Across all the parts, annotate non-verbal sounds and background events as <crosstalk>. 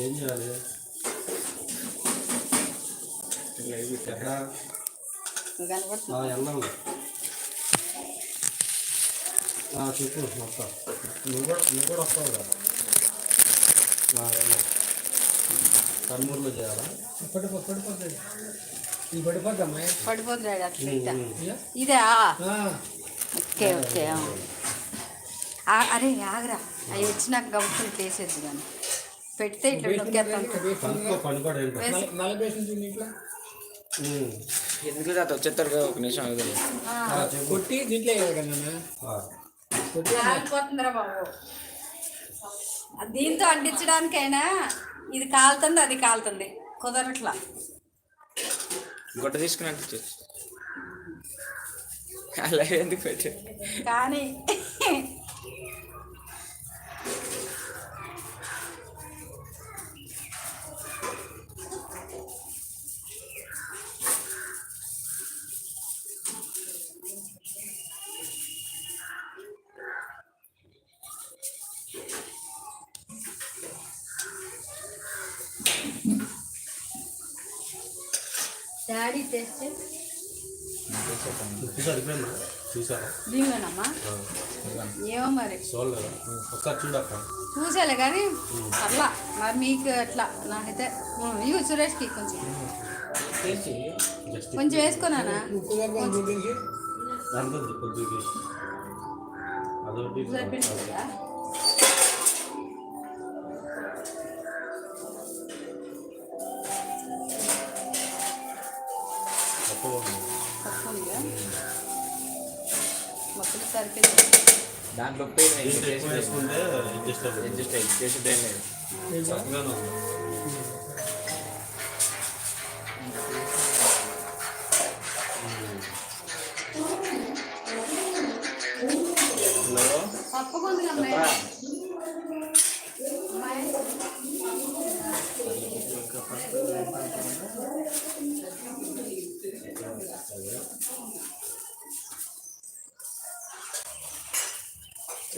ఏం చేయాలి? ఎక్కడ కనపడుతుంది? వెళ్ళండి చెప్పు మొత్తం. నువ్వు కూడా నువ్వు కూడా వస్తావు కదా? వెళ్ళండి కర్నూలులో చేయాలా? పడిపో పడిపోతుంది ఇది పడిపోద్దమ్మా పడిపోతున్నాడు అట్లా ఇట్లా. ఇదా? ఓకే ఓకే అరే ఆగరా. అవి వచ్చినాక గబుక్కుని వేసేద్దు కానీ. పెడితే ఇట్లా నొక్కేస్తాం. ఎందుకు తాత వచ్చేస్తారు కదా ఒక నిమిషం కొట్టి దీంట్లో కాలిపోతుందిరా బాబు. దీంతో అంటించడానికైనా ఇది కాలుతుంది అది కాలుతుంది. కుదరట్లా. గుడ్డ తీసుకుని అంటించచ్చు అలా ఎందుకు పెట్టారు? కానీ డాడీ చూసారా దీనిలోనమ్మా ఏమో మరి. చూసాలే కానీ అట్లా మరి మీకు అట్లా నాకైతే ఇవి సురేష్కి కొంచెం. కొంచెం వేసుకున్నానా? సరిపోతుంది దాంట్లో వేసుకుంటే అడ్జస్ట్ అవుతుంది. అడ్జస్ట్ అయ్యి చేసేది ఏం లేదు తప్పకుండా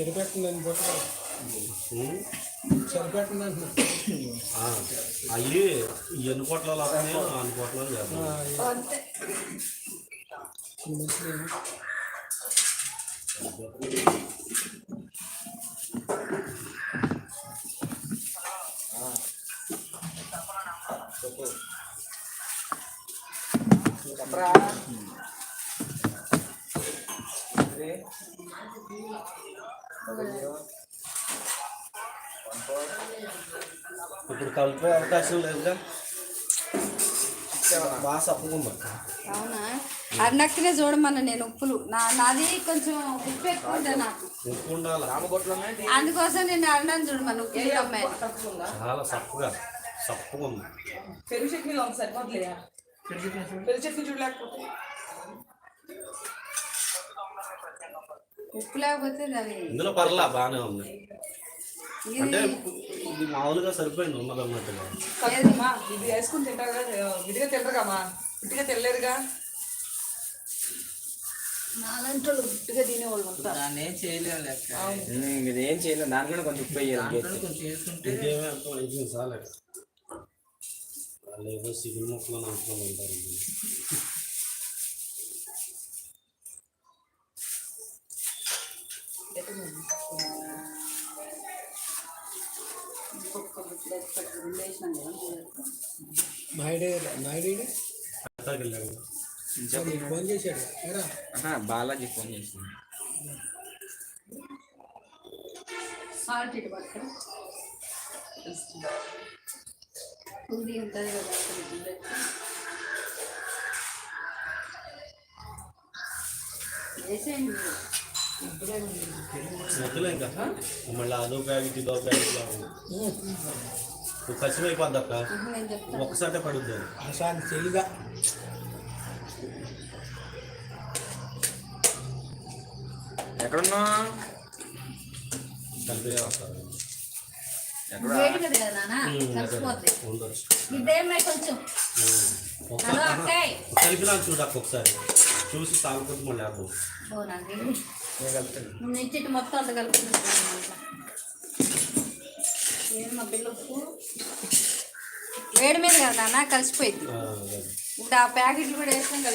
బొట్టు ఉమ్. సరిపెట్టింది అంటున్నా ఆ, అయ్యి ఎన్ని పొట్లాలు వస్తాయో అన్ని పొట్లాలు చేద్దాం ఇప్పుడు కలిపే అవకాశం లేదుగా. బాగా సప్పకుండా అవునా? అన్నక్కనే చూడమన్నా నేను ఉప్పులు. నా నాది కొంచెం ఉప్పు ఎక్కువ నాకు. ఉప్పు ఉండాలి? అందుకోసం నేను అన్నాను చూడమన్నా ఉప్పు అమ్మాయి చాలా సప్పుగా సప్పుగా ఉంది. పెరుగు చట్నీలో ఉంది సరిపోతులేయా పెరుగు చట్నీ చూడలేకపోతే. ఉప్పు లేకపోతే అది ఇందులో పర్లా బాగానే ఉంది. అంటే ఇది మామూలుగా సరిపోయింది ఉన్నది అన్నట్టుగా కదమ్మా ఇది వేసుకుని తింటారు కదా విడిగా తింటారుగామా? విడిగా తినలేరుగా? నాలంటోళ్ళు ఉట్టుగా తినేవాళ్ళు ఉంటారు దాన్నేం చేయలేము లెక్క ఇది ఏం చేయలేదు దాంట్లో కొంచెం ఉప్పు వేయాలి కొంచెం వేసుకుంటే ఇంకేమీ అంత ఇది చాలే. వాళ్ళు ఏదో సిగిల్ ముక్కలు అనుకుని ఫోన్ చేశాడు బాలాజీ ఫోన్ చేసింది ఉంటుంది కదా. వేసేయండి. వద్దులే ఇంకా మళ్ళీ అదో ప్యాకెట్ ఇదో కసిమైపోద్ది అక్క ఒక్కసారి పడుద్ది. అసలు తెలియదా ఎక్కడున్నా కలిపే వస్తారు కలిపినా చూడక్క ఒకసారి చూసి తాగుతుంది మళ్ళీ ఇచ్చేటి మొత్తం అంత కలుపుతున్నాను ఏం మా పిల్ల ఉప్పు? వేడి మీద కదా నాన్న కలిసిపోయింది. ఇప్పుడు ఆ ప్యాకెట్లు కూడా వేసుకొని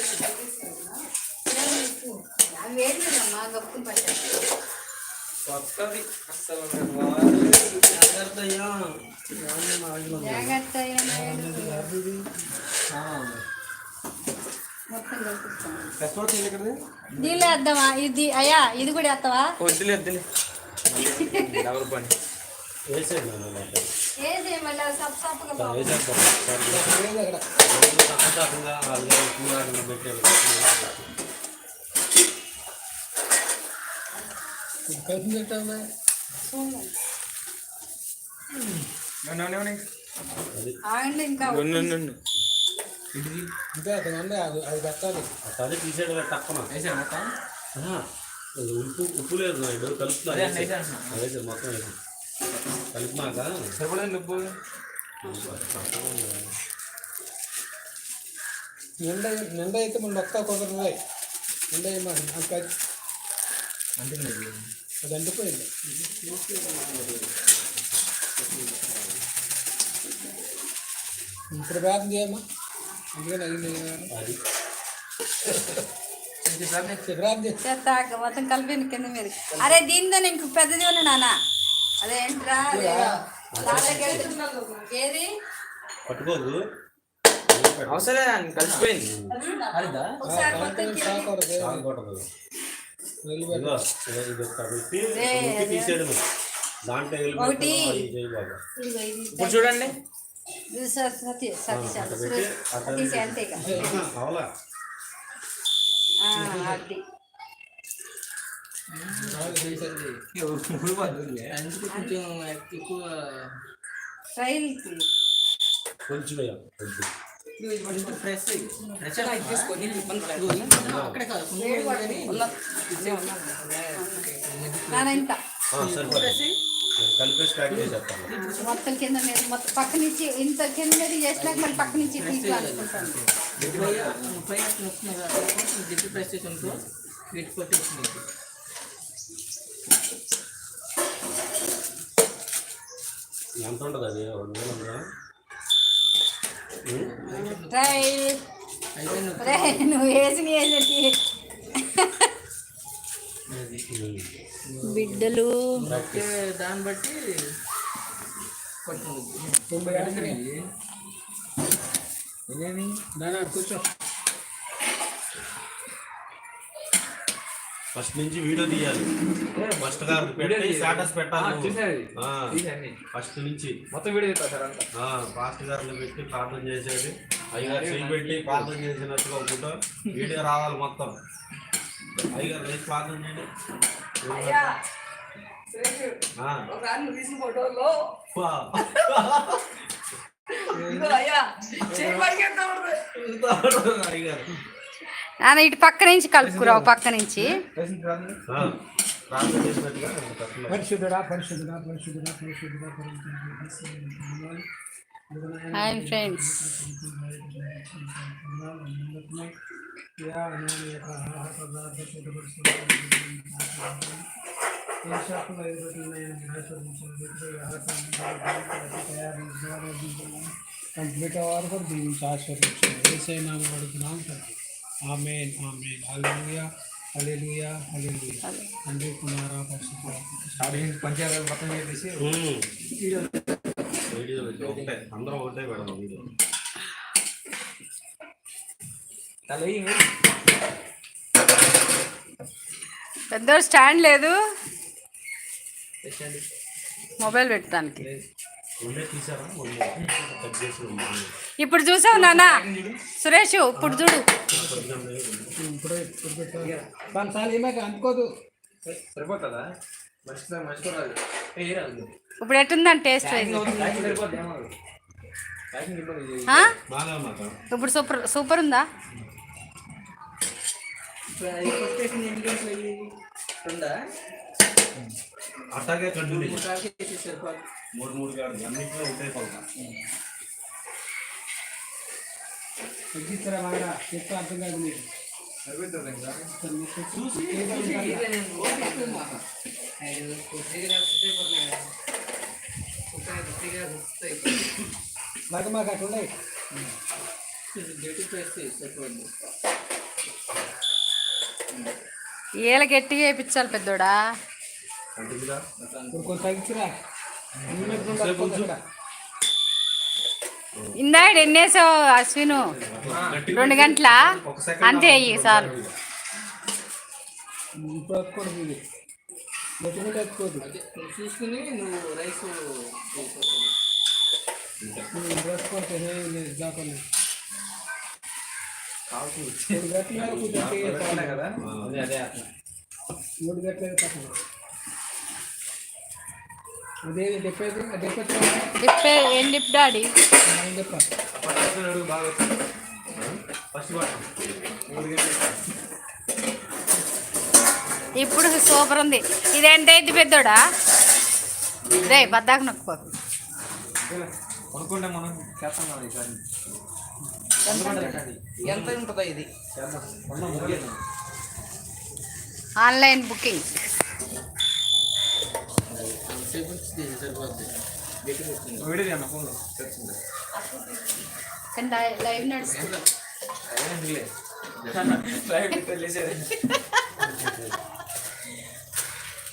అవి వేడి మీద అమ్మా గప్పుకుని. జాగ్రత్త అయ్యా. జాగ్రత్త ఏమైనా మొత్తం కలిపిస్తాను కష్టపడి తీయాలి ఇక్కడిది? దీనిలో వేద్దామా? ఇది అయ్యా ఇది కూడా వేస్తావా? వద్దులే వద్దులే. డబుల్ పని ఇంకా. ఉండు. ఇంకా ఉంది అది అది పెట్టాలి. అదే తీసేయడం తక్కువ ఉప్పు ఉప్పు లేదు నాయుడు కలుపుతున్నా. అదే. అదే సార్ మొత్తం వేసి కలిపినాక సరిపడదు నువ్వు. నిండ నిండ అయితే మన ఒక్క కుదరదు నిండ అంత అంటే అది అంటిపోయింది ఇప్పుడు ప్రార్థన చేయమ్మా. అది. చెత్త మొత్తం కలిపి కింద మీద. అరే దీంతో ఇంక పెద్దది ఉన్నా నాన్న. అదేంట్రా? వెళ్తున్నారు. ఏది పట్టుకోదు. అవసరం కలిసిపోయింది. దాంట్లో ఇప్పుడు చూడండి. ఇది సతీ సతీష్ అంతే ఇక. అది ట్రైల్ ఫ్రెష్ తీసుకొని అక్కడే కాదు ఇంత ఆ, సరిపోతుంది కలిపేసి ప్యాక్ చేసేస్తాను మొత్తం కింద మీద మొత్తం పక్క నుంచి ఇంత కింద మీద చేసినాక మళ్ళీ పక్క నుంచి తీసి అనుకుంటాను పైన నొక్కున్నారు కొంచెం గట్టి ప్రెస్ చేసి అనుకో గట్టి కొట్టేసింది ఎంత ఉంటుంది అది రెండు వేలు ఉందా ఉం? ట్రైల్ అయితే రే నువ్వు వేసిన ఏంటంటే ఉం. బిడ్డలు. దాన్ని బట్టి కూర్చో. ఫస్ట్ నుంచి వీడియో తీయాలి. ఫస్ట్ గారు పెట్టి స్టేటస్ పెట్టాలి ఫస్ట్ నుంచి. మొత్తం వీడియో చెప్తా సార్ అంతా. ఆ, పాస్టర్ గారిని పెట్టి ప్రార్థన చేసేది. అయ్యగారు చేయి పెట్టి ప్రార్థన చేసినట్టుగా ఒక ఫోటో వీడియో రావాలి మొత్తం. అయ్యగారు ప్రార్థన చేయండి నాన్న ఇటు పక్క నుంచి కలుపుకురావు పక్క నుంచి. పరిశుద్ధుడా పరిశుద్ధుడా పరిశుద్ధుడా పరిశుద్ధుడా హాయ్ ఫ్రెండ్స్ కంప్లీట్ అవ్వాలి కూడా దీనికి ఆశీర్వదించండి ఏసై నామం అడుగుతున్నాం తండ్రి ఆమెన్ ఆమెన్ హల్లెలూయా హల్లెలూయా హల్లెలూయా తండ్రి కుమార పరిశుద్ధ పంచాయతీ మొత్తం చేసి ఉం. వీడియో పెట్టి ఒకటే అందరం ఒకటే పెడదాం పెద్ద స్టాండ్ లేదు. మొబైల్ పెట్టడానికి. ఇప్పుడు చూసావు నాన్న? సురేష్ ఇప్పుడు చూడు. ఇప్పుడు ఎట్టుందని టేస్ట్ ఇప్పుడు సూపర్ సూపర్ ఉందా? కొట్టేసింది ఎన్ని గంటలు అయ్యి రెండా అట్లాగే కంటిన్యూ మూడు కాకి వేసి సరిపోదు మూడు మూడు కాదు అన్నింటిలో ఉంటాయి పలక తగ్గిస్తారా బాగా చెప్తే అర్థం కాదు మీకు సరిపోతుంది ఇంకా చూసి మాకు మాకు అట్లా ఉన్నాయి గట్టి ప్రెస్ చేసి సరిపోద్ది ఏల గట్టిగా వేయించాలి పెద్దోడా? ఇందాడు ఎన్నేసావు అశ్విను? రెండు గంటల? అంతే అయ్యి సార్ చూసుకుని నువ్వు రైస్ నువ్వు పట్టుకోండి ఏం లేదు జాగ్రత్త కావాల్సింది మూడు గంటల అదే ఏం డిప్ డాడీ? ఇప్పుడు సూపర్ ఉంది. ఇదేంత అయింది పెద్దోడా? రే బద్దాకు నొక్కు కొనుక్కుంటే మనం చేస్తాం కదా ఈసారి ఎంత ఉంటుందా ఇది. Online booking. లైవ్ నడుస్తుంది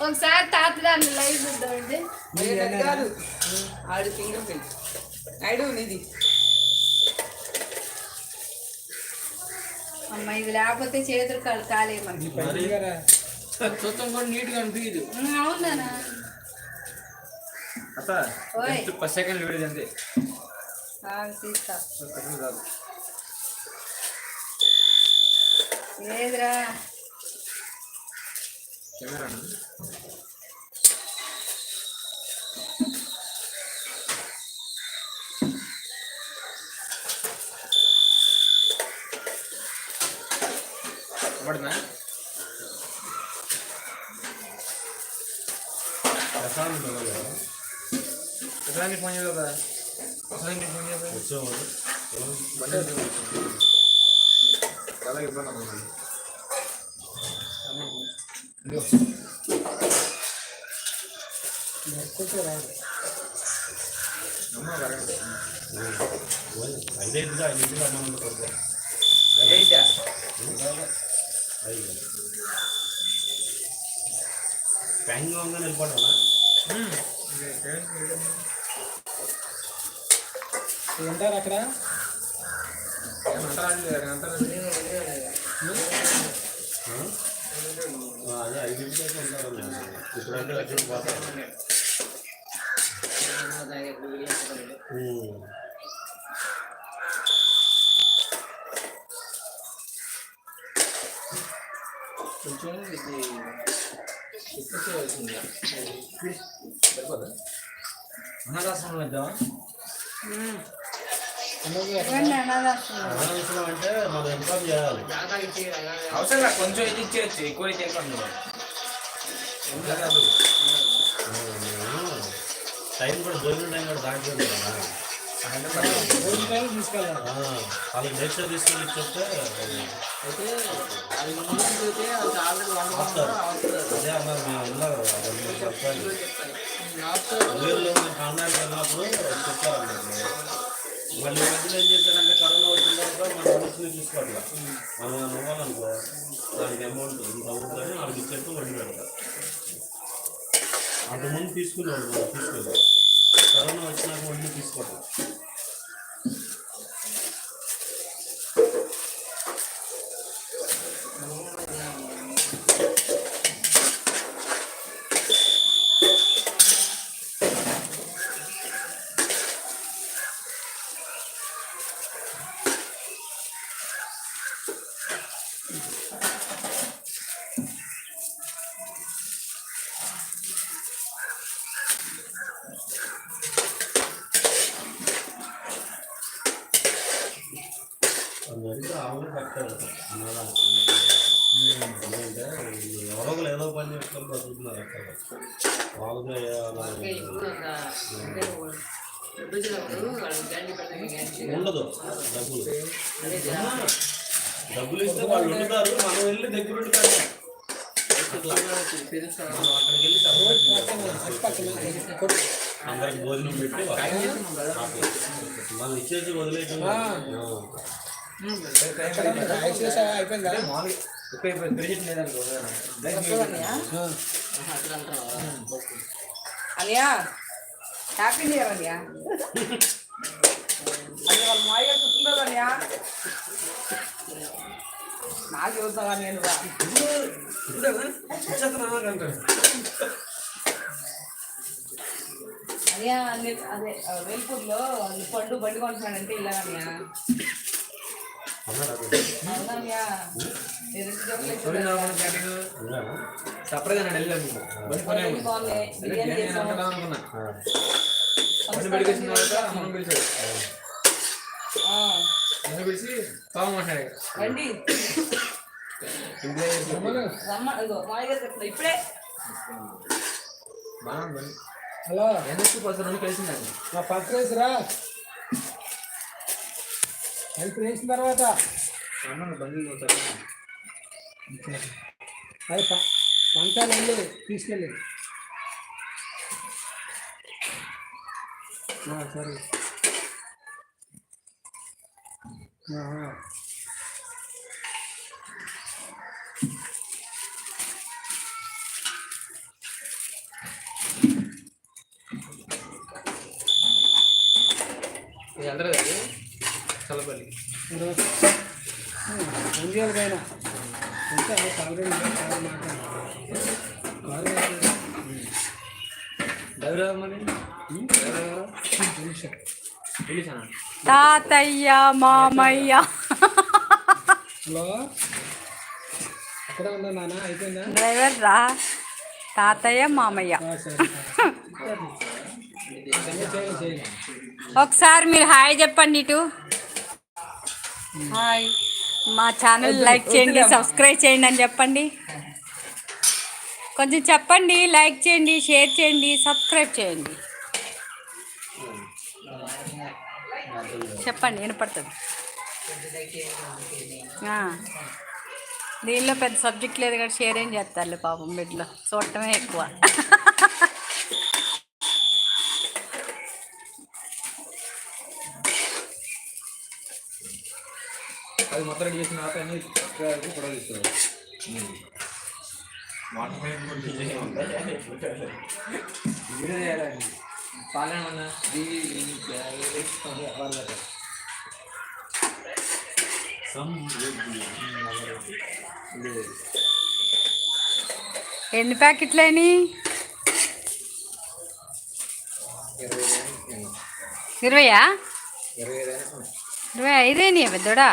ఒకసారి తాత దాన్ని లైవ్ చూద్దామండి. కాదు ఆడి ఫింగర్ ప్రింట్. నీది. అమ్మ ఇది లేకపోతే చేతులు కాలు కాలే మనకి చూస్తాం కూడా నీట్గా అనిపించదు అవునా పది సెకండ్ వీడియో అంతే. తీస్తా. కెమెరా ఎట్లాంటి ఫోన్ చేయదు కదా ఎట్లాంటి ఫోన్ చేయదు వచ్చేవాడు బండి చాలా ఇబ్బంది అవుతుంది కొంచెం రాదు అమ్మ కరెక్ట్ ఐదైదుగా ఐదు మనం కొడుకో అయితే ఐదు బ్యాంక్ ఉందని వెళ్ళిపోవడం ఉంటారు అక్కడ అదే ఐదింటికి అయితే ఉంటారు ఇప్పుడంటే వచ్చి పోతారు కొంచెం ఇది ఎక్కువ సరిపోదా అన్నదాసం వేద్దామా అంటే మనం చేయాలి అవసరం కొంచెం అయితే ఇచ్చేయచ్చు ఎక్కువ అయితే టైం కూడా భోజనం టైం కూడా దాంట్లో తీసుకెళ్ళాలి వాళ్ళకి నేచర్ తీసుకొని ఇచ్చేస్తే అదే అన్నారు మేము ఉన్నారు చెప్పాలి. ఊళ్ళో వెళ్ళినప్పుడు మళ్ళీ మధ్యలో ఏం చేశారంటే కరోనా వచ్చిన తర్వాత మన ఊరికి తీసుకోవట్లా మనం ఇవ్వాలనుకో దానికి అమౌంట్ ఇంత అవుతుందని వాళ్ళకి ఇచ్చేట్టు వడ్డీ పెడతారు అంతకుముందు తీసుకునేవాడు మనం తీసుకెళ్ళి. కరోనా వచ్చినాక వడ్డీ తీసుకోవట్లేదు అందులో మధ్య ఆవులు కట్టారు అన్నదానం. ఎందుకంటే ఎవరో ఒకరు ఏదో పని చేసుకొని బతుకుతున్నారు అక్కడ మామూలుగా ఇప్పుడు ఒక అంటే వచ్చినప్పుడు వాళ్ళు గండి పెట్టడానికి గండి ఉండదు డబ్బులు అదే డబ్బులు ఇస్తే వాళ్ళు వండుతారు మనం వెళ్ళి దగ్గర ఉండి కట్టాలి. తెలుసు మనం అక్కడికి వెళ్ళి సర్వీస్ అందరికి భోజనం పెట్టి. మనం ఇచ్చేసి వదిలేయటం అయిపోయిందా అట్లా అంటారు అనియా హ్యాపీ న్యూ ఇయర్ అనియా <laughs> అది వాళ్ళ నాకు చూస్తావా నేను అన్ని అదే వేల్పూర్లో పండు బండి కొంటున్నాడంటే ఇలా ఇచ్చాను. సపరేట్ అని. బిర్యానీ అనుకున్నా. పిలిచాడు. అమ్మని పిలిచి పాము మాట్లాడాడు రండి. రమ్మ చెప్తున్నా ఇప్పుడే. హలో. పర్సన్ అని కలిసిందండి? మా పక్క రా హెల్ప్ వేసిన తర్వాత. బండి అది ప- పంచాలు వెళ్ళి తీసుకెళ్ళి. సరే ఆ, ఆ. ఇది అందరూ అది? చల్లపల్లి. మంచిగా పైన అంటే కాంగ్రెస్ చాలా మాట్లాడారు డ్రైవర్ మరి డ్రైవర్ తాతయ్య మామయ్య. హలో? డ్రైవర్ రా. తాతయ్య మామయ్య. ఒకసారి మీరు హాయ్ చెప్పండి ఇటు. హాయ్. మా ఛానల్ లైక్ చేయండి సబ్స్క్రైబ్ చేయండి అని చెప్పండి. కొంచెం చెప్పండి లైక్ చేయండి షేర్ చేయండి సబ్స్క్రైబ్ చేయండి. చెప్పండి వినపడుతుంది. ఆ. దీనిలో పెద్ద సబ్జెక్ట్ లేదు కానీ షేర్ ఏం చేస్తారు పాపం బిడ్డలో చూడటమే ఎక్కువ. అది మొత్తం చేసిన తర్వాత <laughs> పాలన ఎన్ని ప్యాకెట్లు అయినాయి? ఇరవై ఇరవయా? ఇరవై ఐదు అయినా ఇరవై ఐదేని పెద్దోడా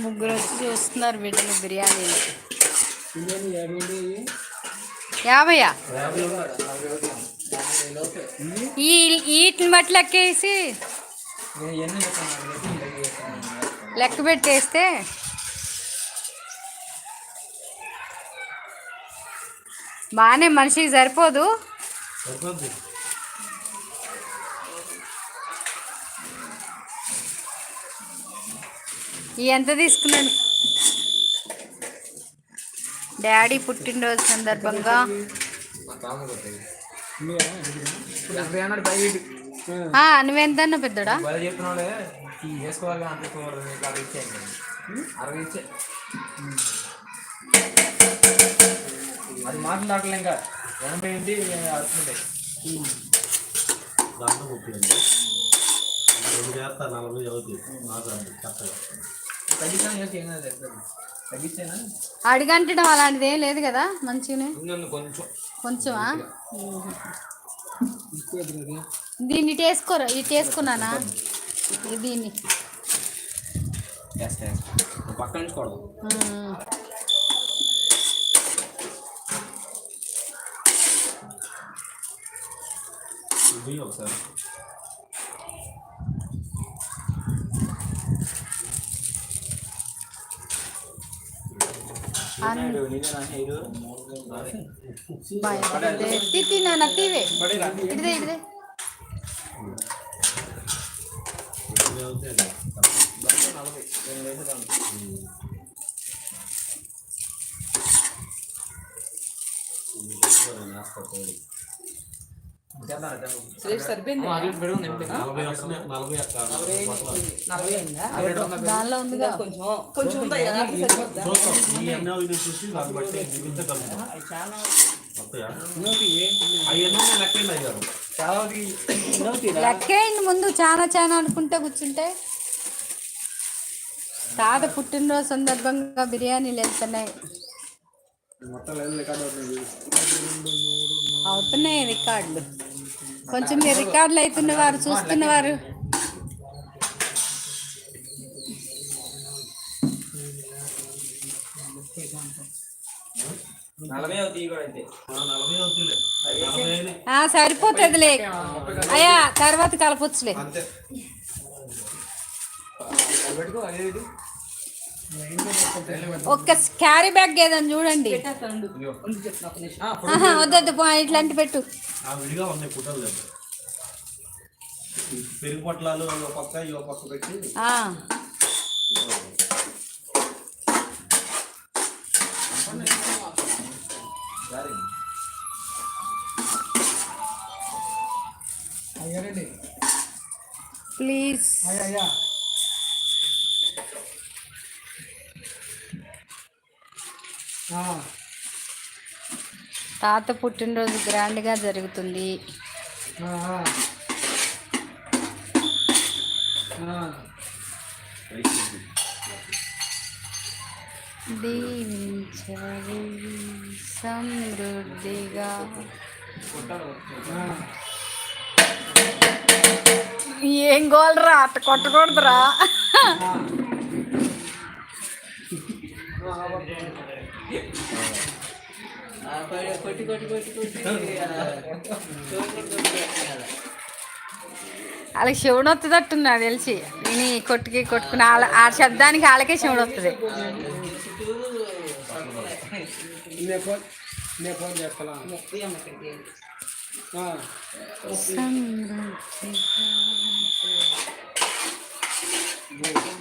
ముగ్గురు వచ్చి చూస్తున్నారు బిడ్డలు బిర్యానీ. బిర్యానీ యాభై యాభయ్యా ఈ వీటిని బట్టి లెక్కేసి లెక్క పెట్టేస్తే బాగానే మనిషికి సరిపోదు. ఎంత తీసుకున్నాను డాడీ పుట్టినరోజు సందర్భంగా నువ్వెంతన్నా పెద్దోడా అది మాట్లాడలే ఇంకా ఎనభై ఏంటి అడుగుతుంటాయి దాంట్లో ముప్పింది రెండు చేస్తా నలభై అవుతుంది మాట్లాడి చక్కగా తగ్గిస్తాను చేసి ఏం కాదు ఎక్కడ తగ్గిస్తేనా అడిగంటడం అలాంటిది ఏం లేదు కదా మంచిగానే. కొంచెం. కొంచెమా? దీన్ని ఇటు వేసుకోరా ఇటు వేసుకున్నానా? ఇది దీన్ని. వేస్తా వేస్తా. నువ్వు పక్క నుంచి కొడదు. ఉమ్. ఇది ఒకసారి. అన్- నీదే నా హెయిర్ భయపడదే. తీ, దానిలో ఉందిగా. కొంచెం కొంచెం లెక్కేయండి ముందు చాలా చాలా అనుకుంటే కూర్చుంటే. తాత పుట్టినరోజు సందర్భంగా బిర్యానీలు వెళ్తున్నాయి అవుతున్నాయి రికార్డులు. కొంచెం మీరు రికార్డులు అవుతున్నవారు చూస్తున్నవారు. సరిపోతుందిలే. అయ్యా తర్వాత కలపొచ్చులే అంతే పెట్టుకో అదే ఇది ఒక్క క్యారీ బ్యాగ్ ఏదని చూడండి. వద్దొద్దు పో, ఇట్లాంటి పెట్టు. పెరుగు పొట్లాలు పక్క పక్క పెట్టి. ప్లీజ్ అయ్యా అయ్యా ఆ, తాత పుట్టినరోజు గ్రాండ్గా జరుగుతుంది. సమృద్ధిగా. ఏం గోలరా అట్ట కొట్టకూడదురా. కొట్టి కొట్టి కొట్టి కొట్టి వాళ్ళకి శివుడు వస్తుంది నాకు తెలిసి. విని కొట్టుకి కొట్టుకుని వాళ్ళ ఆ శబ్దానికి వాళ్ళకే శివుడు వస్తుంది నేను